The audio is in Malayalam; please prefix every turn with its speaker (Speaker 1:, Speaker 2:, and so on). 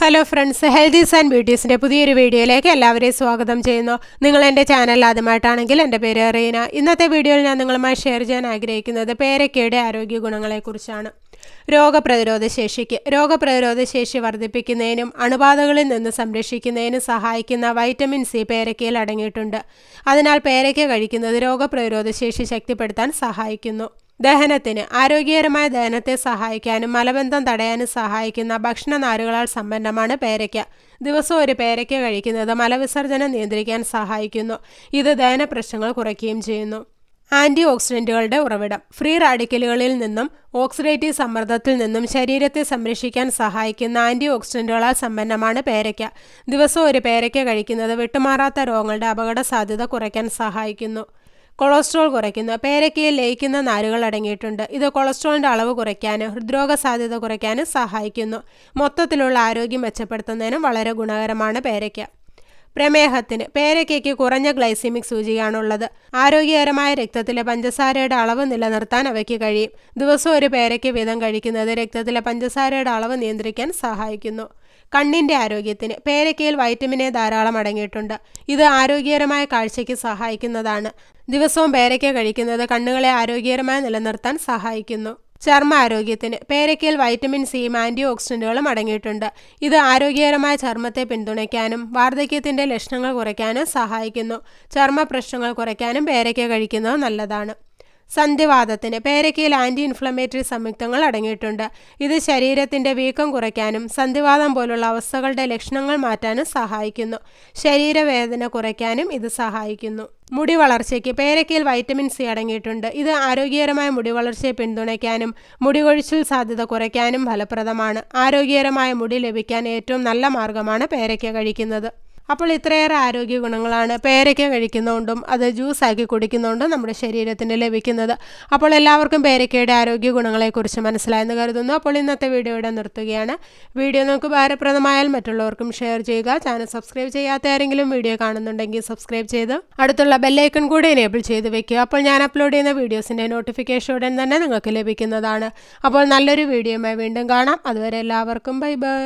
Speaker 1: ഹലോ ഫ്രണ്ട്സ് ഹെൽത്തീസ് ആൻഡ് ബ്യൂട്ടീസിന്റെ പുതിയൊരു വീഡിയോയിലേക്ക് എല്ലാവരെയും സ്വാഗതം ചെയ്യുന്നു. നിങ്ങൾ എന്റെ ചാനൽ ആദ്യമായിട്ടാണെങ്കിൽ എന്റെ പേര് റീന. ഇന്നത്തെ വീഡിയോയിൽ ഞാൻ നിങ്ങളുമായി ഷെയർ ചെയ്യാൻ ആഗ്രഹിക്കുന്നത് പേരക്കയുടെ ആരോഗ്യ ഗുണങ്ങളെക്കുറിച്ചാണ് രോഗപ്രതിരോധ ശേഷിക്ക് രോഗപ്രതിരോധ ശേഷി വർദ്ധിപ്പിക്കുന്നതിനും അണുബാധകളിൽ നിന്ന് സംരക്ഷിക്കുന്നതിനും സഹായിക്കുന്ന വൈറ്റമിൻ സി പേരക്കയിൽ അടങ്ങിയിട്ടുണ്ട്. അതിനാൽ പേരക്ക കഴിക്കുന്നത് രോഗപ്രതിരോധ ശേഷി ശക്തിപ്പെടുത്താൻ സഹായിക്കുന്നു. ദഹനത്തിന് ആരോഗ്യകരമായ ദഹനത്തെ സഹായിക്കാനും മലബന്ധം തടയാനും സഹായിക്കുന്ന ഭക്ഷണനാരുകളാൽ സമ്പന്നമാണ് പേരയ്ക്ക. ദിവസവും ഒരു പേരയ്ക്ക കഴിക്കുന്നത് മലവിസർജനം നിയന്ത്രിക്കാൻ സഹായിക്കുന്നു. ഇത് ദഹന പ്രശ്നങ്ങൾ കുറയ്ക്കുകയും ചെയ്യുന്നു. ആന്റി ഓക്സിഡന്റുകളുടെ ഉറവിടം. ഫ്രീ റാഡിക്കലുകളിൽ നിന്നും ഓക്സിഡേറ്റീവ് സമ്മർദ്ദത്തിൽ നിന്നും ശരീരത്തെ സംരക്ഷിക്കാൻ സഹായിക്കുന്ന ആന്റി ഓക്സിഡന്റുകളാൽ സമ്പന്നമാണ് പേരയ്ക്ക. ദിവസവും ഒരു പേരയ്ക്ക കഴിക്കുന്നത് വിട്ടുമാറാത്ത രോഗങ്ങളുടെ അപകട സാധ്യത കുറയ്ക്കാൻ സഹായിക്കുന്നു. കൊളസ്ട്രോൾ കുറയ്ക്കുന്നു. പേരക്കയിൽ ലയിക്കുന്ന നാരുകൾ അടങ്ങിയിട്ടുണ്ട്. ഇത് കൊളസ്ട്രോളിന്റെ അളവ് കുറയ്ക്കാനും ഹൃദ്രോഗ സാധ്യത കുറയ്ക്കാനും സഹായിക്കുന്നു. മൊത്തത്തിലുള്ള ആരോഗ്യം മെച്ചപ്പെടുത്തുന്നതിനും വളരെ ഗുണകരമാണ് പേരയ്ക്ക പ്രമേഹത്തിന് പേരയ്ക്കയ്ക്ക് കുറഞ്ഞ ഗ്ലൈസിമിക് സൂചികയാണുള്ളത്. ആരോഗ്യകരമായ രക്തത്തിലെ പഞ്ചസാരയുടെ അളവ് നിലനിർത്താൻ അവയ്ക്ക് കഴിയും. ദിവസവും ഒരു പേരയ്ക്ക് വീതം കഴിക്കുന്നത് രക്തത്തിലെ പഞ്ചസാരയുടെ അളവ് നിയന്ത്രിക്കാൻ സഹായിക്കുന്നു. കണ്ണിന്റെ ആരോഗ്യത്തിന്. പേരക്കയിൽ വൈറ്റമിൻ എ ധാരാളം അടങ്ങിയിട്ടുണ്ട്. ഇത് ആരോഗ്യകരമായ കാഴ്ചയ്ക്ക് സഹായിക്കുന്നതാണ്. ദിവസവും പേരയ്ക്ക കഴിക്കുന്നത് കണ്ണുകളെ ആരോഗ്യകരമായി നിലനിർത്താൻ സഹായിക്കുന്നു. ചർമ്മ ആരോഗ്യത്തിന്. പേരയ്ക്കയിൽ വൈറ്റമിൻ സിയും ആന്റി ഓക്സിഡന്റുകളും അടങ്ങിയിട്ടുണ്ട്. ഇത് ആരോഗ്യകരമായ ചർമ്മത്തെ പിന്തുണയ്ക്കാനും വാർദ്ധക്യത്തിന്റെ ലക്ഷണങ്ങൾ കുറയ്ക്കാനും സഹായിക്കുന്നു. ചർമ്മ പ്രശ്നങ്ങൾ കുറയ്ക്കാനും പേരയ്ക്ക കഴിക്കുന്നത് നല്ലതാണ്. സന്ധിവാദത്തിന് പേരക്കയിൽ ആന്റി ഇൻഫ്ലമേറ്ററി സംയുക്തങ്ങൾ അടങ്ങിയിട്ടുണ്ട്. ഇത് ശരീരത്തിന്റെ വീക്കം കുറയ്ക്കാനും സന്ധിവാദം പോലുള്ള അവസ്ഥകളുടെ ലക്ഷണങ്ങൾ മാറ്റാനും സഹായിക്കുന്നു. ശരീരവേദന കുറയ്ക്കാനും ഇത് സഹായിക്കുന്നു. മുടി വളർച്ചയ്ക്ക് പേരക്കയിൽ വൈറ്റമിൻ സി അടങ്ങിയിട്ടുണ്ട്. ഇത് ആരോഗ്യകരമായ മുടി വളർച്ചയെ പിന്തുണയ്ക്കാനും മുടി കൊഴിച്ചിൽ സാധ്യത കുറയ്ക്കാനും ഫലപ്രദമാണ്. ആരോഗ്യകരമായ മുടി ലഭിക്കാൻ ഏറ്റവും നല്ല മാർഗമാണ് പേരക്ക കഴിക്കുന്നത്. അപ്പോൾ ഇത്രയേറെ ആരോഗ്യ ഗുണങ്ങളാണ് പേരയ്ക്ക കഴിക്കുന്നതുകൊണ്ടും അത് ജ്യൂസാക്കി കുടിക്കുന്നതുകൊണ്ടും നമ്മുടെ ശരീരത്തിന് ലഭിക്കുന്നത്. അപ്പോൾ എല്ലാവർക്കും പേരയ്ക്കയുടെ ആരോഗ്യ ഗുണങ്ങളെക്കുറിച്ച് മനസ്സിലായെന്ന് കരുതുന്നു. അപ്പോൾ ഇന്നത്തെ വീഡിയോ ഇവിടെ നിർത്തുകയാണ്. വീഡിയോ നമുക്ക് ഭാരപ്രദമായാൽ മറ്റുള്ളവർക്കും ഷെയർ ചെയ്യുക. ചാനൽ സബ്സ്ക്രൈബ് ചെയ്യാത്ത ആരെങ്കിലും വീഡിയോ കാണുന്നുണ്ടെങ്കിൽ സബ്സ്ക്രൈബ് ചെയ്ത് അടുത്തുള്ള ബെല്ലൈക്കൺ കൂടി എനേബിൾ ചെയ്ത് വെക്കുക. അപ്പോൾ ഞാൻ അപ്ലോഡ് ചെയ്യുന്ന വീഡിയോസിന്റെ നോട്ടിഫിക്കേഷൻ ഉടൻ തന്നെ നിങ്ങൾക്ക് ലഭിക്കുന്നതാണ്. അപ്പോൾ നല്ലൊരു വീഡിയോയുമായി വീണ്ടും കാണാം. അതുവരെ എല്ലാവർക്കും ബൈ ബൈ